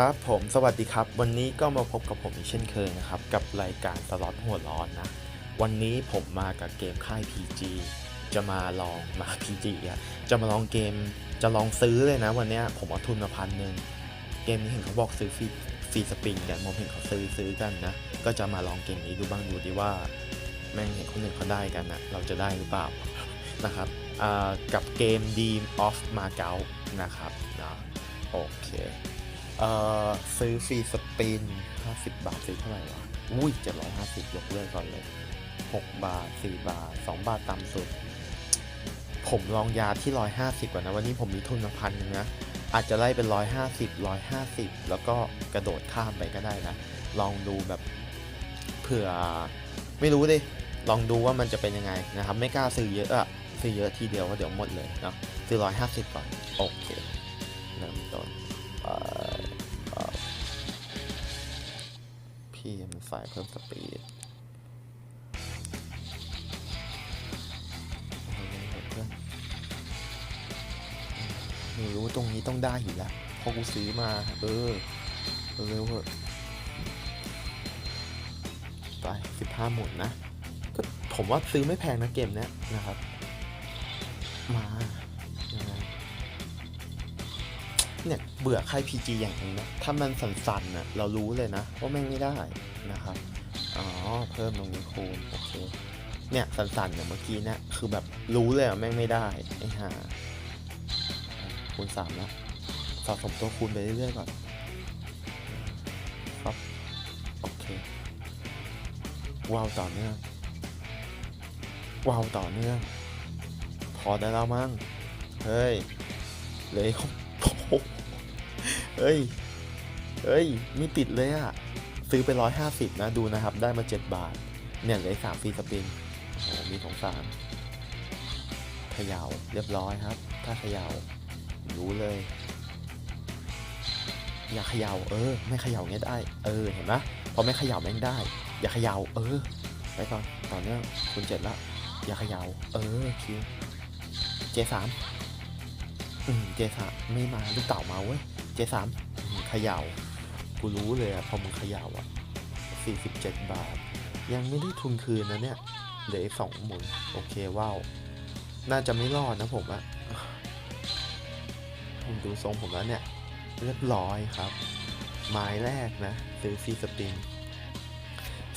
ครับผมสวัสดีครับ วันนี้ก็มาพบกับผมอีกเช่นเคยนะครับ กับรายการสล็อตหัวร้อนนะ วันนี้ผมมากับเกมค่าย PG จะมาลองมา PG อะจะมาลองเกมจะลองซื้อเลยนะ วันนี้ผมเอาทุนมาพันหนึ่งเกมนี้เห็นเขาบอกซื้อฟรีฟรีสปริงกันผมเห็นเขาซื้อซื้อกันนะ ก็จะมาลองเกมนี้ดูบ้างดูดีว่า แม่งเห็นคนอื่นเขาได้กันนะเราจะได้หรือเปล่านะครับกับเกม Dream of Macau นะครับนะโอเค เอ่อซื้อฟรีสปิน 50 บาทซื้อเท่าไหร่วะ อุ้ย 750 ยกเลิกก่อนเลย 6 บาท 4 บาท 2 บาทต่ำสุด ผมลองยาที่ 150ก่อนนะ วันนี้ผมมีทุนมาพันนึงนะ อาจจะไล่เป็น 150 150 แล้วก็กระโดดข้ามไปก็ได้นะ ลองดูแบบเผื่อ ไม่รู้ดิ ลองดูว่ามันจะเป็นยังไงนะครับ ไม่กล้าซื้อเยอะอะซื้อเยอะทีเดียวก็เดี๋ยวหมดเลยเนาะซื้อ 150 ก่อน โอเคเริ่มต้น พี่ายเพิ่มสปีดเอาเลยเถอะเพื่อนไม่รู้ตรงนี้ต้องได้อยู่แล้วเพราะกูซื้อมา เออเร็วเถอะไปสิบห้าหมุนนะ ก็ผมว่าซื้อไม่แพงนะเกมเนี้ยนะครับ มา เบื่อค่าย PG อย่างนึงนะถ้ามันสั่นๆน่ะเรารู้เลยนะว่าแม่งไม่ได้นะครับอ๋อเพิ่มตรงนี้คูณโอเคเนี่ยสั่นๆอย่างเมื่อกี้เนี่ยคือแบบรู้เลยว่าแม่งไม่ได้ไอ้ห่าคูณสามแล้วสะสมตัวคูณไปเรื่อยๆก่อนครับโอเคว้าวต่อเนื่องว้าวต่อเนื่องพอได้แล้วมั้งเฮ้ยเลย โอ้โหเฮ้ยเฮ้ย ไม่ติดเลยอะซื้อไปร้อยห้าสิบนะดูนะครับ ได้มาเจ็ดบาท เนี่ยเหลยสามฟรีสปินโอ้มีของสามขย่าเรียบร้อยครับ ถ้าขย่ารู้เลย อย่าขย่าเออ ไม่ขย่าเงี้ยได้ เออ เห็นไหมพอไม่ขย่าแม่งได้ อย่าขย่าเออไปก่อนต่อเนื่องคุณเจ็ดละอย่าขย่าเออคิวเจสามอืมเจสามไม่มาลูกเต่ามาเว้ย เจสามเขย่ากูรู้เลยอะพอมึงเขย่าอะสี่สิบเจ็ดบาท ยังไม่ได้ทุนคืนนะเนี่ยเหลืออีกสองหมุน โอเคว้าว น่าจะไม่รอดนะผมอะผมดูทรงผมแล้วเนี่ย เรียบร้อยครับ ไม้แรกนะ ซื้อฟีสปริง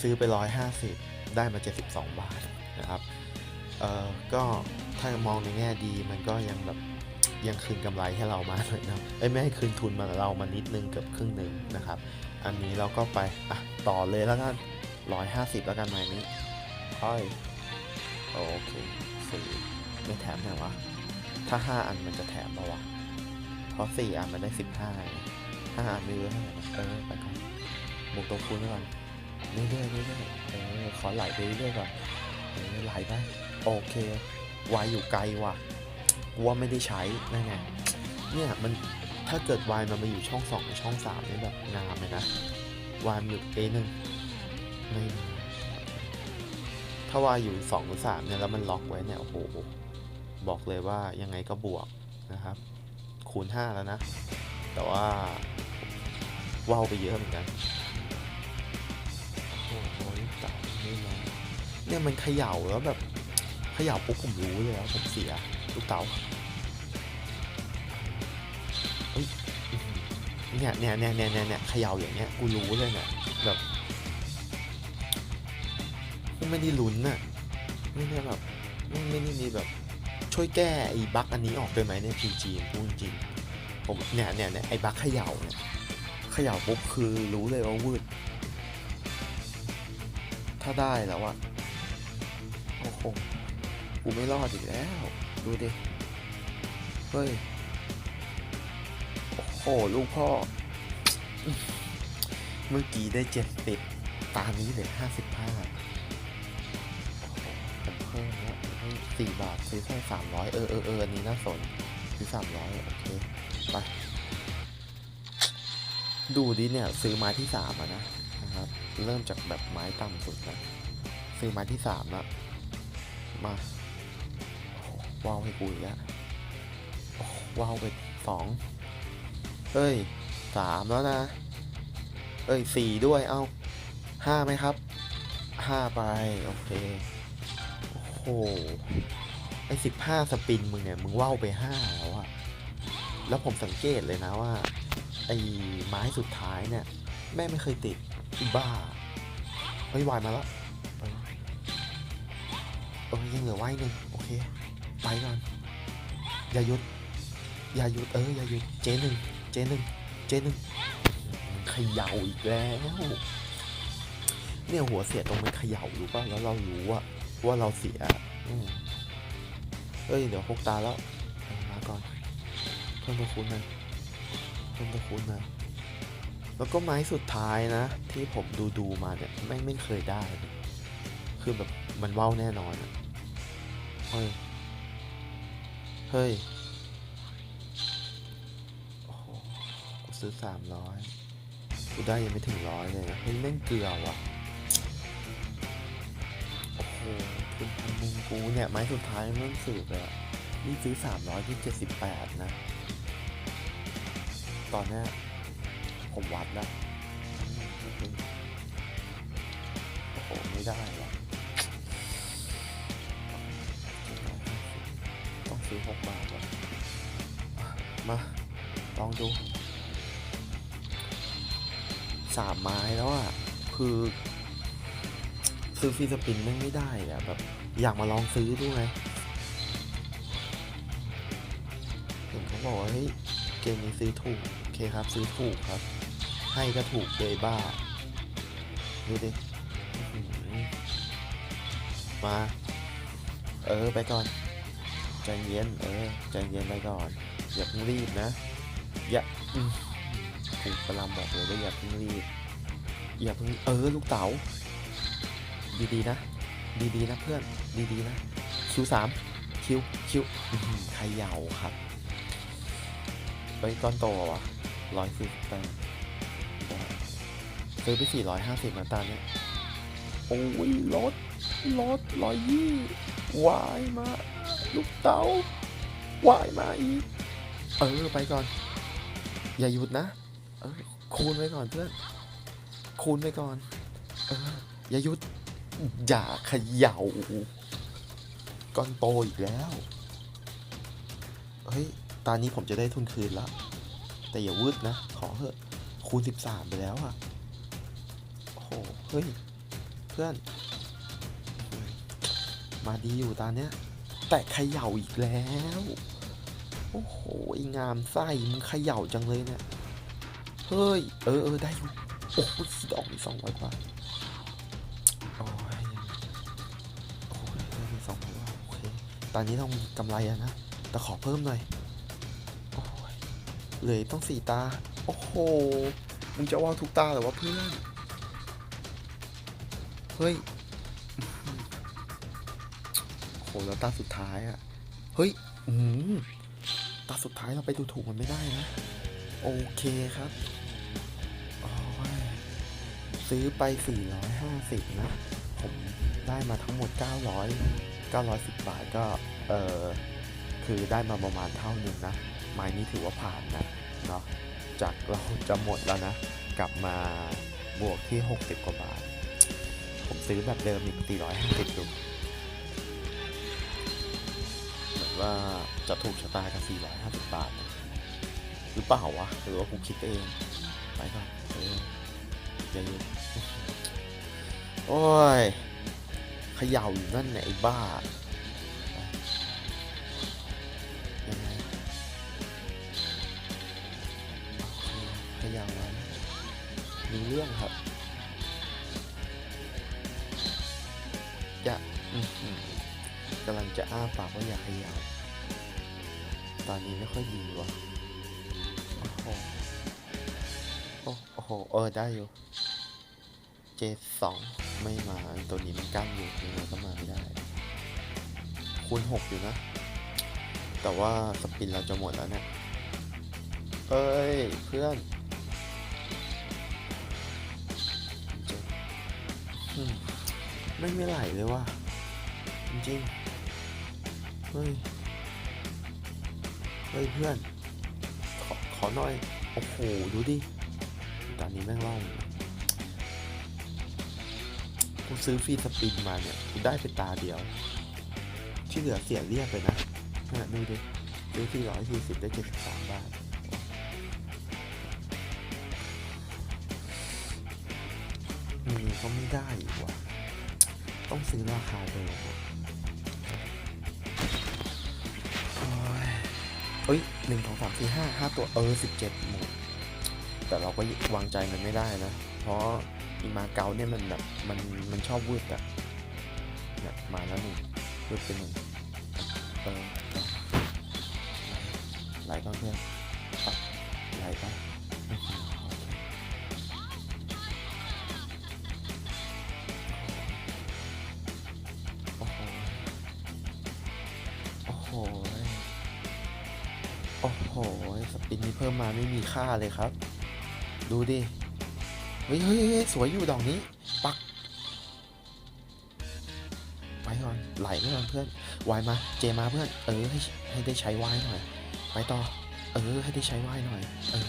ซื้อไปร้อยห้าสิบได้มาเจ็ดสิบสองบาทนะครับ เอ่อ ก็ถ้ามองในแง่ดีมันก็ยังแบบ ยังคืนกำไรให้เรามาหน่อยนะเอ้ยไม่ให้คืนทุนมาเรามานิดนึงเกือบครึ่งหนึ่งนะครับ อันนี้เราก็ไปอะต่อเลยแล้วกันร้อยห้าสิบแล้วกันไม้นี้ค่อยโอเคสี่ไม่แถมไหนวะ ถ้าห้าอันมันจะแถมปะวะ เพราะสี่อันมันได้สิบห้าห้าอันไม่รู้เท่าไหร่นะเออไปก่อนบวกตัวคูณก่อนเรื่อยๆเรื่อยๆเออขอไหลไปเรื่อยๆก่อนเออไหลไปโอเค วายอยู่ไกลว่ะ ว่าไม่ได้ใช้นั่นไงเนี่ยมันถ้าเกิดวายมันมาอยู่ช่องสองช่องสามนี่แบบงามเลยนะวายอยู่ A หนึ่งไม่ถ้าวายอยู่สองหรือสามเนี่ยแล้วมันล็อกไว้เนี่ยโอ้โหบอกเลยว่ายังไงก็บวกนะครับ คูณห้าแล้วนะ แต่ว่าว่าวไปเยอะเหมือนกันโอ้โหต่าไม่มาเนี่ยมันเขย่าแล้วแบบเขย่าปุ๊บผมรู้เลยว่าผมเสีย ลูกเต๋าเนี่ยเนี่ยเนี่ยเนี่ยเนี่ยเขย่าอย่างเงี้ยกูรู้เลยเนี่ยแบบกูไม่ได้ลุ้นน่ะไม่ได้แบบไม่ไม่ได้มีแบบช่วยแก้ไอ้บั๊กอันนี้ออกได้ไหมเนี่ย PG พูดจริงผมเนี่ยเนี่ยเนี่ยไอ้บั๊กเขย่าเนี่ยเขย่าปุ๊บคือรู้เลยว่าวืดถ้าได้แล้วอะโอ้โหกูไม่รอดอีกแล้ว ดูดิ เฮ้ย โอ้โห ลูกพ่อ เมื่อกี้ได้เจ็ดสิบตานี้เหลือห้าสิบห้าผมเพิ่มแล้วให้สี่บาท ซื้อแค่สามร้อยเออเออเอออันนี้น่าสน ซื้อสามร้อยโอเค ไป ดูดิเนี่ย ซื้อไม้ที่สามอะนะ นะครับ เริ่มจากแบบไม้ต่ำสุดนะ ซื้อไม้ที่สามละมา ว้าวให้กูอีกแล้วโอ้โหว้าวไปสองเฮ้ยสามแล้วนะ เอ้ยสี่ด้วย เอาห้าไหมครับห้าไป โอเค โอ้โห ไอ้สิบห้าสปินมึงเนี่ย มึงว่าวไปห้าแล้วอะแล้วผมสังเกตเลยนะว่า ไอ้ไม้สุดท้ายเนี่ย แม่ไม่เคยติดบ้า เฮ้ยวายมาแล้วเออเออยังเหลือไว้หนึ่งโอเค ไปก่อนอย่าหยุดอย่าหยุดเอออย่าหยุดเจหนึ่งเจหนึ่งเจหนึ่งมันเขย่าอีกแล้ว เนี่ยหัวเสียตรงมันเขย่ารู้ป่ะแล้วเรารู้ว่าว่าเราเสียอเอ้ยเดี๋ยวพกตาแล้วเอามาก่อนเพิ่มตัวคูณน่อยเพิ่มตัวคูณน่อยแล้วก็ไม้สุดท้ายนะ ที่ผมดูดูมาเนี่ยแม่งไม่เคยได้ คือแบบมันเว้าแน่นอนอะเฮ้ย เฮ้ย โอ้โห กูซื้อสามร้อยกูได้ยังไม่ถึงร้อยเลยนะ เฮ้ยแม่งเกลือว่ะ โอ้โหทุนพันหนึ่งกูเนี่ย ไม้สุดท้ายแม่งสืบเลยอะนี่ซื้อสามร้อยที่เจ็ดสิบแปดนะ ตอนเนี้ยผมวัดแล้วโอ้โห ไม่ได้หรอก หกบาทว่ะมาลองดูสามไม้แล้วอะ คือ ซื้อฟรีสปินแม่งไม่ได้อะแบบอยากมาลองซื้อด้วยเห็นเขาบอกว่าเฮ้ยเกมนี้ซื้อถูก โอเคครับ ซื้อถูกครับ ให้ก็ถูกเลยบ้า ดูดิ มา เออ ไปก่อน ใจเย็นเออใจเย็นไปก่อนอย่าเพิ่งรีบนะอย่าอืมถูกประลำบอกเลยว่าอย่าเพิ่งรีบอย่าเพิ่งเออลูกเต๋าดีๆนะ ดีๆนะเพื่อนดีๆนะคิวสามคิวคิวอื้อหือเขย่าครับไปก้อนโตวะร้อยสิบแปดซื้อไปสี่ร้อยห้าสิบนะตาเนี้ยโอ้ยลดลดร้อยยี่วายมา ลูกเต๋าวายมาอีก เออ ไปก่อน อย่าหยุดนะ เออ คูณไว้ก่อนเพื่อน คูณไว้ก่อน เออ อย่าหยุด อย่าเขย่าก้อนโตอีกแล้ว เฮ้ย ตอนนี้ผมจะได้ทุนคืนแล้ว แต่อย่าวืดนะ ขอเถอะ คูณ 13 ไปแล้วอะโอ้โห เฮ้ย เพื่อน มาดีอยู่ตอนเนี้ย แต่เขย่าอีกแล้ว โอ้โหไองามไส้มึงเขย่าจังเลยเนี่ย เฮ้ย เออเออได้อยู่โอ้โหดอกมีสองร้อยกว่าโอ้ยโอ้ยได้มีสองร้อยกว่าโอเค ตอนนี้ต้องมีกำไรอะนะ แต่ขอเพิ่มหน่อย โอ้ยเลยต้องสี่ตา โอ้โห มึงจะว่าทุกตาหรือวะเพื่อน เฮ้ย โอ้โหแล้วตาสุดท้ายอะเฮ้ย อืมตาสุดท้ายเราไปดูถูกมันไม่ได้นะ โอเคครับโอ้ยซื้อไป 450 นะ ผมได้มาทั้งหมด 900 910 บาทก็ เออคือได้มาประมาณเท่าหนึ่งนะ ไม้นี้ถือว่าผ่านนะ เนาะ จากเราจะหมดแล้วนะ กลับมาบวกที่ 60 กว่าบาท ผมซื้อแบบเดิมอีก 450ดู ว่าจะถูกชะตากับ 450 บาท หรือเปล่าวะ หรือว่าผมคิดเอง ไปก่อนเอออย่าลืมโอ้ยขย่าอยู่นั่นไหนยไอ้บ้ายังไงขย่าไว้มีเรื่องครับ กำลังจะอ้าปากว่าอยากเขย่าตอนนี้ไม่ค่อยดีว่ะ โอ้โหโอ้โอ้โห เออได้อยู่เจสองไม่มาตัวนี้มันกั้นอยู่ยังไงก็มาไม่ได้ คูณหกอยู่นะ แต่ว่าสปินเราจะหมดแล้วเนี่ย เอ้ย เพื่อนไม่ไม่ไหลเลยว่ะ จริง ฮ้ย เฮ้ยเพื่อน ขอขอหน่อย โอ้โห ดูดิ ตอนนี้แม่งล่องกูซื้อฟรีสปินมาเนี่ยกูได้ไปตาเดียว ที่เหลือเสียเรียบไปนะน่ะดูดิซื้อที่ร้อยสี่สิบได้เจ็ดสิบสามบาทอืมก็ไม่ได้อีกว่ะ ต้องซื้อราคาเดิม เอ้ยหนึ่งสองสามสี่ห้าห้าตัวเออสิบเจ็ดหมดแต่เราก็วางใจมันไม่ได้นะ เพราะอีมาเกาเนี่ยมันแบบมันมันชอบวืดอะเนี่ยมาแล้วหนึ่งวืดเป็นหนึ่งเออไหลบ้างเพื่อนไหลบ้าง มาไม่มีค่าเลยครับ ดูดิ เฮ้ยเฮ้ยสวยอยู่ดอกนี้ ปัก ไปก่อน ไหลไปก่อนเพื่อน วายมา เจมาเพื่อน เออ ให้ให้ได้ใช้วายหน่อย ไปต่อ เออ ให้ได้ใช้วายหน่อย เออ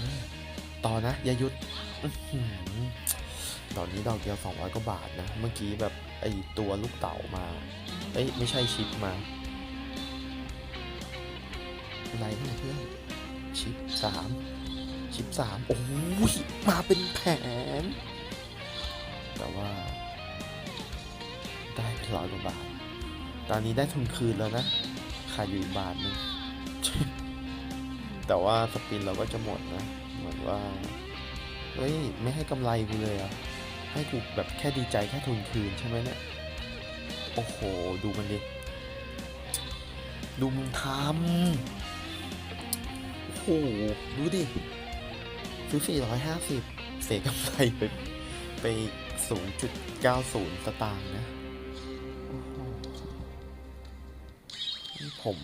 ต่อนะ อย่าหยุดอื้อหือตอนนี้ดอกเดียว200กว่าบาทนะ เมื่อกี้แบบไอตัวลูกเต๋ามา เอ้ย ไม่ใช่ชิปมา อะไรเพื่อน ชิปสามชิปสามโอ้ยมาเป็นแผน แต่ว่า ได้ไปร้อยกว่าบาท ตอนนี้ได้ทุนคืนแล้วนะขาดอยู่อีกบาทนึงแต่ว่าสปินเราก็จะหมดนะ เหมือนว่า เฮ้ย ไม่ให้กำไรกูเลยเหรอะให้กูแบบแค่ดีใจแค่ทุนคืนใช่ไหมเนี่ย โอ้โห ดูมันดิ ดูมึงทำ หดูดิซื้อ450 เสียกำไรไปไป 0.90 สตางค์นะ ผม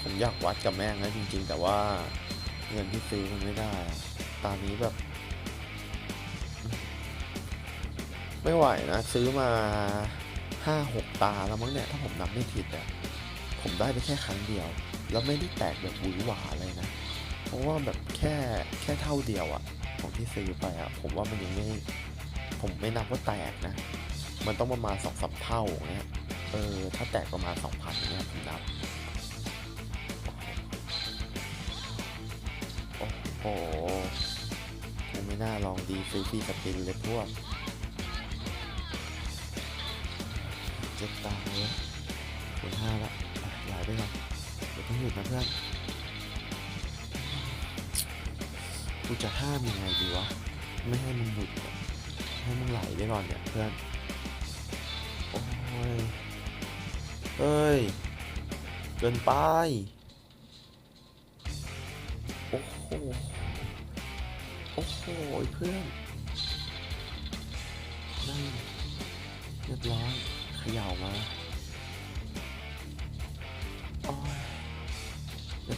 ผมอยากวัดกับแม่งนะจริง ๆ แต่ว่าเงินที่ซื้อมันไม่ได้ ตอนนี้แบบ ไม่ไหวนะ ซื้อมา 5-6 ตาแล้วมั้งเนี่ย ถ้าผมนับไม่ผิดอะ ผมได้ไปแค่ครั้งเดียว แล้วไม่ได้แตกแบบหวือหวาเลยนะ เพราะว่าแบบแค่แค่เท่าเดียวอะของที่ซื้อไปอะผมว่ามันยังไม่ผมไม่นับว่าแตกนะ มันต้องประมาณสองสามเท่าอย่างเงี้ยเออถ้าแตกประมาณสองพันเนี่ยผมนับโอ้โหกูไม่น่าลองดีซื้อฟรีสปินเลยพวกเจ็บตาเลยคูณห้าละ ไปก่อนเดี๋ยวต้องหยุดนะเพื่อนกูจะห้ามยังไงดีวะ ไม่ให้มันหยุดให้มันไหลไปก่อนเนี่ยเพื่อน โอ้ยเฮ้ย เกินไปโอ้โห โอ้โหเพื่อนนั่นเรียบร้อยเขย่ามา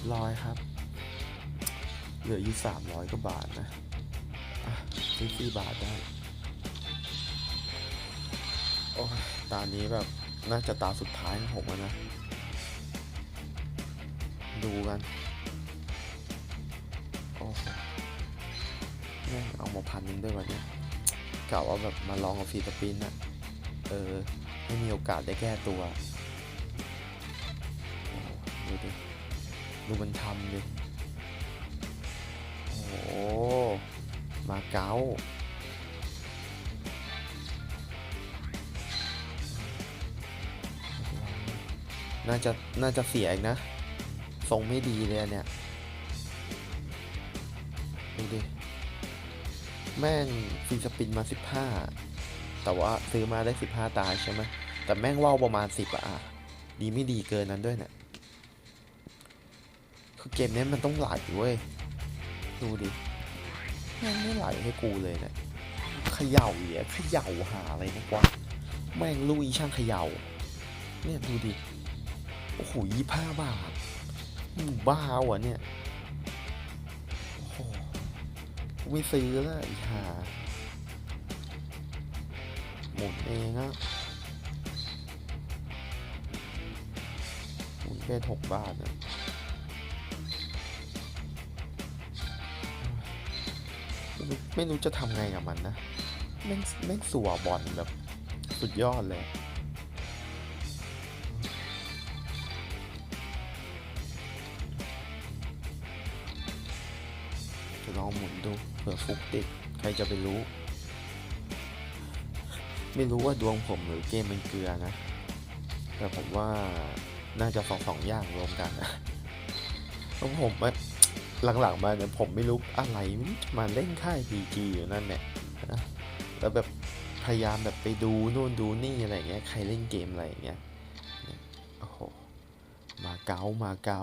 บร้อยครับ เหลืออยู่สามร้อยกว่าบาทนะอะซื้อสี่บาทได้ โอ้ยตานี้แบบน่าจะตาสุดท้ายของผมแล้วนะ ดูกัน โอ้โหแม่งเอามาพันนึงด้วยวันนี้กะว่าแบบมาลองกับฟรีสปินอะเออให้มีโอกาสได้แก้ตัว ดูดิ ดูมันทำดิ โอ้โห มาเก๊าน่าจะ น่าจะเสียอีกนะทรงไม่ดีเลยเนี่ย ดูดิ แม่งฟรีสปินมา 15 แต่ว่าซื้อมาได้ 15 ตายใช่ไหมแต่แม่งว่าวประมาณ 10อะอะดีไม่ดีเกินนั้นด้วยเนี่ย คือเกมนี้มันต้องไหลเว้ย ดูดิแม่งไม่ไหลให้กูเลยเนี่ยเขย่าเหลียเขย่าหาอะไรนะกว่าแม่งลุยช่างเขย่า เนี่ยดูดิ โอ้โหยี่ห้าบาทมึงบ้าวะเนี่ย โอ้โหไม่ซื้อแล้วอีหาหมุนเองอะหมุนแค่หกบาทนะ ไม่รู้จะทำไงกับมันนะแม่งแม่งสัวบอลแบบสุดยอดเลย จะลองหมุนดูเผื่อฟุกติดใครจะไปรู้ ไม่รู้ว่าดวงผมหรือเกมมันเกลือนะ แต่ผมว่าน่าจะสองสองอย่างรวมกันนะเพราะผมอะ หลังๆมาเนี่ยผมไม่รู้อะไรมาเล่นค่าย PG อยู่นั่นเนี่ยนะแล้วแบบพยายามแบบไปดูนู่นดูนี่อะไรเงี้ยใครเล่นเกมอะไรเงี้ยโอ้โหมาเก๊ามาเก๊า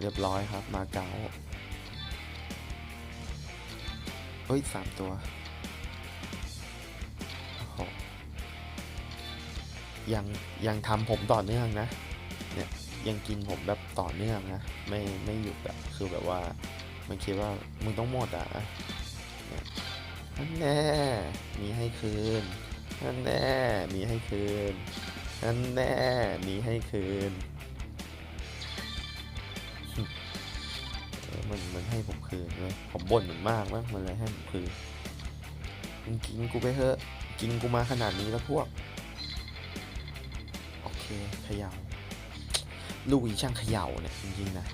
เรียบร้อยครับมาเก๊าเฮ้ยสามตัวยังยังทำผมต่อเนื่องนะ ยังกินผมแบบต่อเนื่องนะ ไม่ไม่หยุดอะคือแบบว่า มันคิดว่ามึงต้องหมดอะเนี่ยนั่นแน่มีให้คืนนั่นแน่มีให้คืนนั่นแน่มีให้คืนมันมันให้ผมคืนเลยผมบ่นมันมากมั้งมันเลยให้ผมคืนมึงกินกูไปเถอะ กินกูมาขนาดนี้แล้วพวก โอเคเขย่า ลูกอีช่างเขย่าเนี่ยจริงๆนะ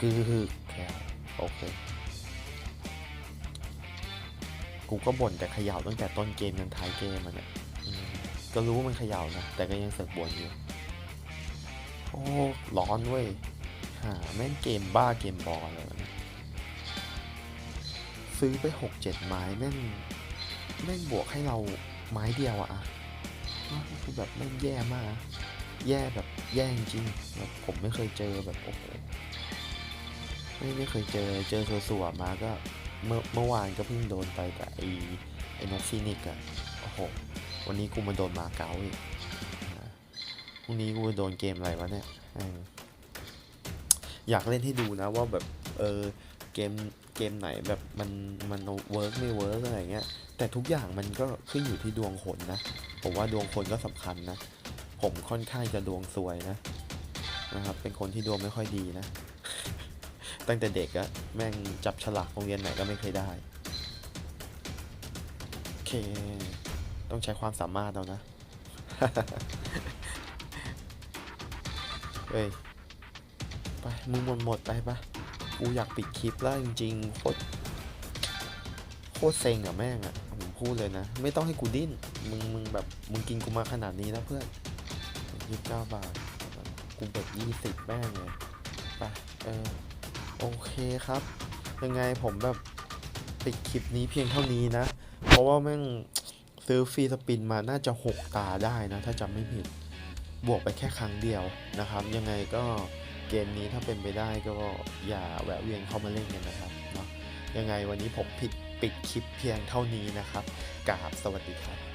คือคือโอเค กูก็บ่นแต่เขย่าตั้งแต่ต้นเกมยันท้ายเกมมันเนี่ยก็รู้ว่ามันเขย่านะ แต่ก็ยังเสือกบ่นอยู่ โอ้ ร้อนเว้ยหาแม่งเกมบ้าเกมบอลเลยวะเนี่ยซื้อไปหกเจ็ดไม้แม่งแม่งบวกให้เราไม้เดียวอะอะ คือแบบแม่แย่มาก แย่แบบแย่จริงแบบผมไม่เคยเจอแบบโอ้โหไม่ไม่เคยเจอเจอสัวๆมาก็เมื่อเมื่อวานก็เพิ่งโดนไปกับไอ้ไอ้นกฟินิกอะโอ้โห วันนี้กูมาโดนมาเก๊าอีกพรุ่งนี้กูจะโดนเกมอะไรวะเนี่ยอออยากเล่นให้ดูนะว่าแบบเออเกมเกมไหนแบบมันมันเวิร์กไม่เวิร์กอะไรเงี้ยแต่ทุกอย่างมันก็ขึ้นอยู่ที่ดวงคนนะ ผมว่าดวงคนก็สำคัญนะ ผมค่อนข้างจะดวงซวยนะนะครับ เป็นคนที่ดวงไม่ค่อยดีนะ ตั้งแต่เด็กอะแม่งจับฉลากโรงเรียนไหนก็ไม่เคยได้ โอเค ต้องใช้ความสามารถเอานะเฮ้ย ไปมึงหมดหมดไปปะกูอยากปิดคลิปแล้วจริงๆโคตรโคตรเซ็งอะแม่งอะ พูดเลยนะ ไม่ต้องให้กูดิ้น มึงมึงแบบมึงกินกูมาขนาดนี้นะเพื่อนยี่สิบเก้าบาท กูเบ็ดยี่สิบแม่งเลยไปเออโอเคครับ ยังไงผมแบบปิดคลิปนี้เพียงเท่านี้นะ เพราะว่าแม่งซื้อฟรีสปินมาน่าจะหกตาได้นะ ถ้าจำไม่ผิด บวกไปแค่ครั้งเดียวนะครับ ยังไงก็เกมนี้ถ้าเป็นไปได้ก็อย่าแวะเวียนเข้ามาเล่นกันนะครับเนาะยังไงวันนี้ผมผิด ปิดคลิปเพียงเท่านี้นะครับกราบสวัสดีครับ